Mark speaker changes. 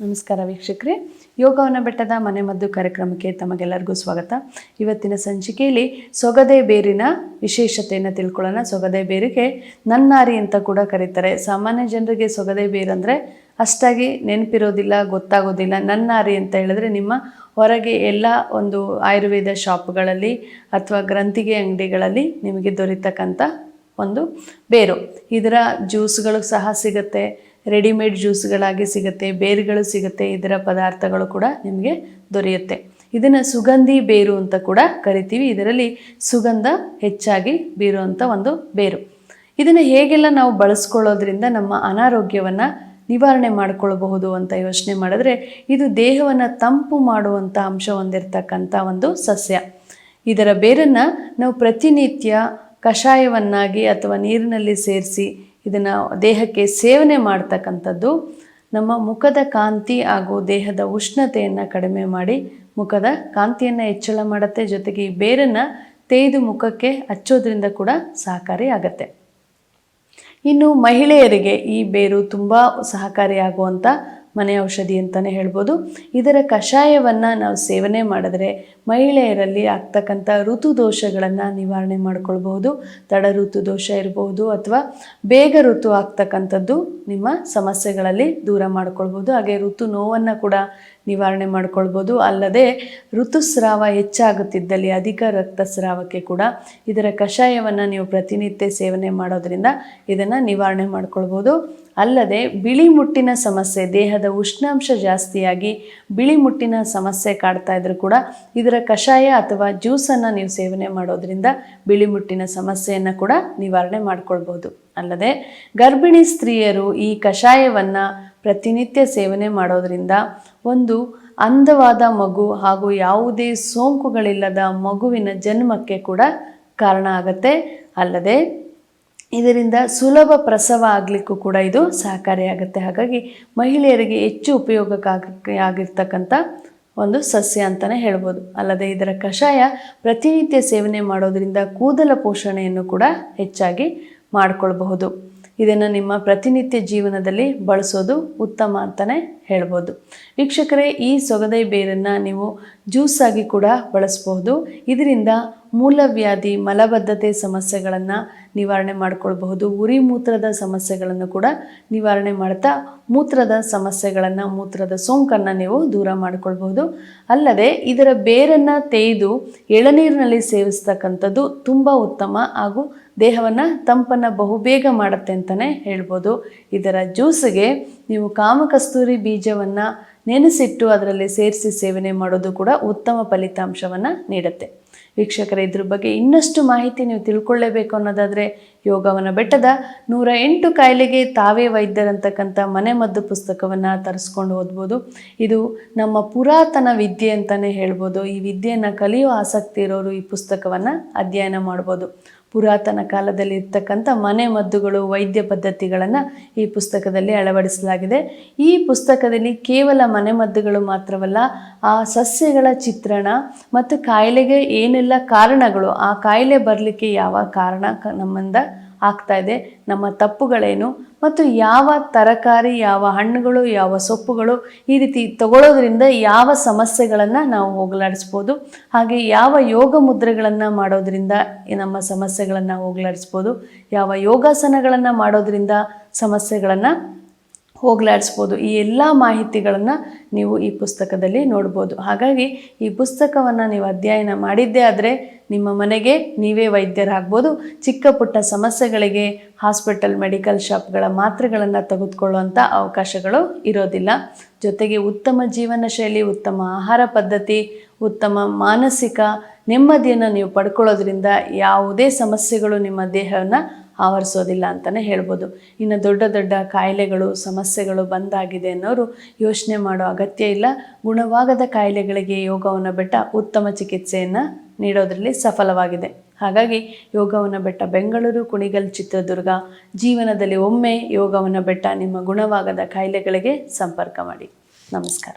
Speaker 1: ನಮಸ್ಕಾರ ವೀಕ್ಷಕರೇ. ಯೋಗವನ ಬೆಟ್ಟದ ಮನೆ ಮದ್ದು ಕಾರ್ಯಕ್ರಮಕ್ಕೆ ತಮಗೆಲ್ಲರಿಗೂ ಸ್ವಾಗತ. ಇವತ್ತಿನ ಸಂಚಿಕೆಯಲ್ಲಿ ಸೊಗದೆ ಬೇರಿನ ವಿಶೇಷತೆಯನ್ನು ತಿಳ್ಕೊಳ್ಳೋಣ. ಸೊಗದೆ ಬೇರಿಗೆ ನನ್ನಾರಿ ಅಂತ ಕೂಡ ಕರೀತಾರೆ. ಸಾಮಾನ್ಯ ಜನರಿಗೆ ಸೊಗದೆ ಬೇರಂದರೆ ಅಷ್ಟಾಗಿ ನೆನಪಿರೋದಿಲ್ಲ, ಗೊತ್ತಾಗೋದಿಲ್ಲ. ನನ್ನಾರಿ ಅಂತ ಹೇಳಿದ್ರೆ ನಿಮ್ಮ ಹೊರಗೆ ಎಲ್ಲ ಒಂದು ಆಯುರ್ವೇದ ಶಾಪ್ಗಳಲ್ಲಿ ಅಥವಾ ಗ್ರಂಥಿಗೆ ಅಂಗಡಿಗಳಲ್ಲಿ ನಿಮಗೆ ದೊರೀತಕ್ಕಂಥ ಒಂದು ಬೇರು. ಇದರ ಜ್ಯೂಸ್ಗಳು ಸಹ ಸಿಗುತ್ತೆ. ರೆಡಿಮೇಡ್ ಜ್ಯೂಸ್ಗಳಾಗಿ ಸಿಗುತ್ತೆ, ಬೇರುಗಳು ಸಿಗುತ್ತೆ ಇದರ ಪದಾರ್ಥಗಳು ಕೂಡ ನಿಮಗೆ ದೊರೆಯುತ್ತೆ. ಇದನ್ನು ಸುಗಂಧಿ ಬೇರು ಅಂತ ಕೂಡ ಕರಿತೀವಿ. ಇದರಲ್ಲಿ ಸುಗಂಧ ಹೆಚ್ಚಾಗಿ ಬೀರುವಂಥ ಒಂದು ಬೇರು. ಇದನ್ನು ಹೇಗೆಲ್ಲ ನಾವು ಬಳಸ್ಕೊಳ್ಳೋದ್ರಿಂದ ನಮ್ಮ ಅನಾರೋಗ್ಯವನ್ನು ನಿವಾರಣೆ ಮಾಡಿಕೊಳ್ಳಬಹುದು ಅಂತ ಯೋಚನೆ ಮಾಡಿದ್ರೆ, ಇದು ದೇಹವನ್ನು ತಂಪು ಮಾಡುವಂಥ ಅಂಶ ಹೊಂದಿರತಕ್ಕಂಥ ಒಂದು ಸಸ್ಯ. ಇದರ ಬೇರನ್ನು ನಾವು ಪ್ರತಿನಿತ್ಯ ಕಷಾಯವನ್ನಾಗಿ ಅಥವಾ ನೀರಿನಲ್ಲಿ ಸೇರಿಸಿ ಇದನ್ನು ದೇಹಕ್ಕೆ ಸೇವನೆ ಮಾಡ್ತಕ್ಕಂಥದ್ದು ನಮ್ಮ ಮುಖದ ಕಾಂತಿ ಹಾಗೂ ದೇಹದ ಉಷ್ಣತೆಯನ್ನು ಕಡಿಮೆ ಮಾಡಿ ಮುಖದ ಕಾಂತಿಯನ್ನು ಹೆಚ್ಚಳ ಮಾಡುತ್ತೆ. ಜೊತೆಗೆ ಈ ಬೇರನ್ನು ತೇಯ್ದು ಮುಖಕ್ಕೆ ಹಚ್ಚೋದ್ರಿಂದ ಕೂಡ ಸಹಕಾರಿ ಆಗತ್ತೆ. ಇನ್ನು ಮಹಿಳೆಯರಿಗೆ ಈ ಬೇರು ತುಂಬ ಸಹಕಾರಿಯಾಗುವಂಥ ಮನೆ ಔಷಧಿ ಅಂತಲೇ ಹೇಳ್ಬೋದು. ಇದರ ಕಷಾಯವನ್ನು ನಾವು ಸೇವನೆ ಮಾಡಿದ್ರೆ ಮಹಿಳೆಯರಲ್ಲಿ ಆಗ್ತಕ್ಕಂಥ ಋತುದೋಷಗಳನ್ನು ನಿವಾರಣೆ ಮಾಡ್ಕೊಳ್ಬಹುದು. ತಡ ಋತು ದೋಷ ಇರಬಹುದು ಅಥವಾ ಬೇಗ ಋತು ಆಗ್ತಕ್ಕಂಥದ್ದು ನಿಮ್ಮ ಸಮಸ್ಯೆಗಳಲ್ಲಿ ದೂರ ಮಾಡ್ಕೊಳ್ಬೋದು ಹಾಗೆ ಋತು ನೋವನ್ನು ಕೂಡ ನಿವಾರಣೆ ಮಾಡ್ಕೊಳ್ಬೋದು. ಅಲ್ಲದೆ ಋತುಸ್ರಾವ ಹೆಚ್ಚಾಗುತ್ತಿದ್ದಲ್ಲಿ ಅಧಿಕ ರಕ್ತಸ್ರಾವಕ್ಕೆ ಕೂಡ ಇದರ ಕಷಾಯವನ್ನು ನೀವು ಪ್ರತಿನಿತ್ಯ ಸೇವನೆ ಮಾಡೋದ್ರಿಂದ ಇದನ್ನು ನಿವಾರಣೆ ಮಾಡ್ಕೊಳ್ಬೋದು. ಅಲ್ಲದೆ ಬಿಳಿ ಮುಟ್ಟಿನ ಸಮಸ್ಯೆ, ದೇಹದ ಉಷ್ಣಾಂಶ ಜಾಸ್ತಿಯಾಗಿ ಬಿಳಿ ಮುಟ್ಟಿನ ಸಮಸ್ಯೆ ಕಾಡ್ತಾ ಇದ್ರೂ ಕೂಡ ಇದರ ಕಷಾಯ ಅಥವಾ ಜ್ಯೂಸನ್ನು ನೀವು ಸೇವನೆ ಮಾಡೋದ್ರಿಂದ ಬಿಳಿ ಮುಟ್ಟಿನ ಸಮಸ್ಯೆಯನ್ನು ಕೂಡ ನಿವಾರಣೆ ಮಾಡ್ಕೊಳ್ಬೋದು. ಅಲ್ಲದೆ ಗರ್ಭಿಣಿ ಸ್ತ್ರೀಯರು ಈ ಕಷಾಯವನ್ನು ಪ್ರತಿನಿತ್ಯ ಸೇವನೆ ಮಾಡೋದ್ರಿಂದ ಒಂದು ಅಂದವಾದ ಮಗು ಹಾಗೂ ಯಾವುದೇ ಸೋಂಕುಗಳಿಲ್ಲದ ಮಗುವಿನ ಜನ್ಮಕ್ಕೆ ಕೂಡ ಕಾರಣ ಆಗತ್ತೆ. ಅಲ್ಲದೆ ಇದರಿಂದ ಸುಲಭ ಪ್ರಸವ ಆಗಲಿಕ್ಕೂ ಕೂಡ ಇದು ಸಹಕಾರಿಯಾಗುತ್ತೆ ಹಾಗಾಗಿ ಮಹಿಳೆಯರಿಗೆ ಹೆಚ್ಚು ಉಪಯೋಗಕ್ಕಾಗ ಆಗಿರ್ತಕ್ಕಂಥ ಒಂದು ಸಸ್ಯ ಅಂತಲೇ ಹೇಳ್ಬೋದು. ಅಲ್ಲದೆ ಇದರ ಕಷಾಯ ಪ್ರತಿನಿತ್ಯ ಸೇವನೆ ಮಾಡೋದರಿಂದ ಕೂದಲ ಪೋಷಣೆಯನ್ನು ಕೂಡ ಹೆಚ್ಚಾಗಿ ಮಾಡಿಕೊಳ್ಬಹುದು. ಇದನ್ನು ನಿಮ್ಮ ಪ್ರತಿನಿತ್ಯ ಜೀವನದಲ್ಲಿ ಬಳಸೋದು ಉತ್ತಮ ಅಂತಲೇ ಹೇಳ್ಬೋದು. ವೀಕ್ಷಕರೇ, ಈ ಸೊಗದೆ ಬೇರನ್ನು ನೀವು ಜ್ಯೂಸಾಗಿ ಕೂಡ ಬಳಸಬಹುದು. ಇದರಿಂದ ಮೂಲವ್ಯಾಧಿ ಮಲಬದ್ಧತೆ ಸಮಸ್ಯೆಗಳನ್ನು ನಿವಾರಣೆ ಮಾಡಿಕೊಳ್ಬಹುದು. ಉರಿ ಮೂತ್ರದ ಸಮಸ್ಯೆಗಳನ್ನು ಕೂಡ ನಿವಾರಣೆ ಮಾಡ್ತಾ ಮೂತ್ರದ ಸಮಸ್ಯೆಗಳನ್ನು, ಮೂತ್ರದ ಸೋಂಕನ್ನು ನೀವು ದೂರ ಮಾಡಿಕೊಳ್ಬಹುದು. ಅಲ್ಲದೆ, ಇದರ ಬೇರನ್ನು ತೇಯ್ದು ಎಳನೀರಿನಲ್ಲಿ ಸೇವಿಸ್ತಕ್ಕಂಥದ್ದು ತುಂಬ ಉತ್ತಮ ಹಾಗೂ ದೇಹವನ್ನು ತಂಪನ್ನು ಬಹುಬೇಗ ಮಾಡುತ್ತೆ ಅಂತಲೇ ಹೇಳ್ಬೋದು. ಇದರ ಜ್ಯೂಸ್ಗೆ ನೀವು ಕಾಮಕಸ್ತೂರಿ ಬೀಜವನ್ನು ನೆನೆಸಿಟ್ಟು ಅದರಲ್ಲಿ ಸೇರಿಸಿ ಸೇವನೆ ಮಾಡೋದು ಕೂಡ ಉತ್ತಮ ಫಲಿತಾಂಶವನ್ನು ನೀಡುತ್ತೆ. ವೀಕ್ಷಕರ, ಇದ್ರ ಬಗ್ಗೆ ಇನ್ನಷ್ಟು ಮಾಹಿತಿ ನೀವು ತಿಳ್ಕೊಳ್ಳೇಬೇಕು ಅನ್ನೋದಾದರೆ ಯೋಗವನ ಬೆಟ್ಟದ ನೂರ ಎಂಟು ಕಾಯಿಲೆಗೆ ತಾವೇ ವೈದ್ಯರಂತಕ್ಕಂಥ ಮನೆ ಮದ್ದು ಪುಸ್ತಕವನ್ನು ತರಿಸ್ಕೊಂಡು ಓದ್ಬೋದು. ಇದು ನಮ್ಮ ಪುರಾತನ ವಿದ್ಯೆ ಅಂತಲೇ ಹೇಳ್ಬೋದು. ಈ ವಿದ್ಯೆಯನ್ನು ಕಲಿಯೋ ಆಸಕ್ತಿ ಇರೋರು ಈ ಪುಸ್ತಕವನ್ನು ಅಧ್ಯಯನ ಮಾಡ್ಬೋದು. ಪುರಾತನ ಕಾಲದಲ್ಲಿ ಇರ್ತಕ್ಕಂಥ ಮನೆ ಮದ್ದುಗಳು ವೈದ್ಯ ಪದ್ಧತಿಗಳನ್ನು ಈ ಪುಸ್ತಕದಲ್ಲಿ ಅಳವಡಿಸಲಾಗಿದೆ. ಈ ಪುಸ್ತಕದಲ್ಲಿ ಕೇವಲ ಮನೆ ಮದ್ದುಗಳು ಮಾತ್ರವಲ್ಲ, ಆ ಸಸ್ಯಗಳ ಚಿತ್ರಣ ಮತ್ತು ಕಾಯಿಲೆಗೆ ಏನೆಲ್ಲ ಕಾರಣಗಳು, ಆ ಕಾಯಿಲೆ ಬರಲಿಕ್ಕೆ ಯಾವ ಕಾರಣ ನಮ್ಮಿಂದ ಆಗ್ತಾ ಇದೆ. ನಮ್ಮ ತಪ್ಪುಗಳೇನು ಮತ್ತು ಯಾವ ತರಕಾರಿ, ಯಾವ ಹಣ್ಣುಗಳು, ಯಾವ ಸೊಪ್ಪುಗಳು ಈ ರೀತಿ ತಗೊಳ್ಳೋದ್ರಿಂದ ಯಾವ ಸಮಸ್ಯೆಗಳನ್ನು ನಾವು ಹೋಗಲಾಡಿಸ್ಬೋದು. ಹಾಗೆ ಯಾವ ಯೋಗ ಮುದ್ರೆಗಳನ್ನು ಮಾಡೋದ್ರಿಂದ ನಮ್ಮ ಸಮಸ್ಯೆಗಳನ್ನು ಹೋಗಲಾಡಿಸ್ಬೋದು. ಯಾವ ಯೋಗಾಸನಗಳನ್ನು ಮಾಡೋದ್ರಿಂದ ಸಮಸ್ಯೆಗಳನ್ನು ಹೋಗಲಾಡಿಸ್ಬೋದು. ಈ ಎಲ್ಲ ಮಾಹಿತಿಗಳನ್ನು ನೀವು ಈ ಪುಸ್ತಕದಲ್ಲಿ ನೋಡ್ಬೋದು. ಹಾಗಾಗಿ ಈ ಪುಸ್ತಕವನ್ನು ನೀವು ಅಧ್ಯಯನ ಮಾಡಿದ್ದೇ ಆದರೆ ನಿಮ್ಮ ಮನೆಗೆ ನೀವೇ ವೈದ್ಯರಾಗ್ಬೋದು. ಚಿಕ್ಕ ಪುಟ್ಟ ಸಮಸ್ಯೆಗಳಿಗೆ ಹಾಸ್ಪಿಟಲ್ ಮೆಡಿಕಲ್ ಶಾಪ್ಗಳ ಮಾತ್ರೆಗಳನ್ನು ತೆಗೆದುಕೊಳ್ಳುವಂಥ ಅವಕಾಶಗಳು ಇರೋದಿಲ್ಲ. ಜೊತೆಗೆ ಉತ್ತಮ ಜೀವನ ಶೈಲಿ, ಉತ್ತಮ ಆಹಾರ ಪದ್ಧತಿ, ಉತ್ತಮ ಮಾನಸಿಕ ನೆಮ್ಮದಿಯನ್ನು ನೀವು ಪಡ್ಕೊಳ್ಳೋದ್ರಿಂದ ಯಾವುದೇ ಸಮಸ್ಯೆಗಳು ನಿಮ್ಮ ದೇಹವನ್ನು ಆವರಿಸೋದಿಲ್ಲ ಅಂತಲೇ ಹೇಳ್ಬೋದು. ಇನ್ನು ದೊಡ್ಡ ದೊಡ್ಡ ಕಾಯಿಲೆಗಳು, ಸಮಸ್ಯೆಗಳು ಬಂದಾಗಿದೆ ಅನ್ನೋರು ಯೋಚನೆ ಮಾಡೋ ಅಗತ್ಯ ಇಲ್ಲ. ಗುಣವಾಗದ ಕಾಯಿಲೆಗಳಿಗೆ ಯೋಗವನ್ನು ಬೆಟ್ಟ ಉತ್ತಮ ಚಿಕಿತ್ಸೆಯನ್ನು ನೀಡೋದರಲ್ಲಿ ಸಫಲವಾಗಿದೆ. ಹಾಗಾಗಿ ಯೋಗವನ್ನು ಬೆಟ್ಟ ಬೆಂಗಳೂರು, ಕುಣಿಗಲ್, ಚಿತ್ರದುರ್ಗ ಜೀವನದಲ್ಲಿ ಒಮ್ಮೆ ಯೋಗವನ್ನು ಬೆಟ್ಟ ನಿಮ್ಮ ಗುಣವಾಗದ ಕಾಯಿಲೆಗಳಿಗೆ ಸಂಪರ್ಕ ಮಾಡಿ. ನಮಸ್ಕಾರ.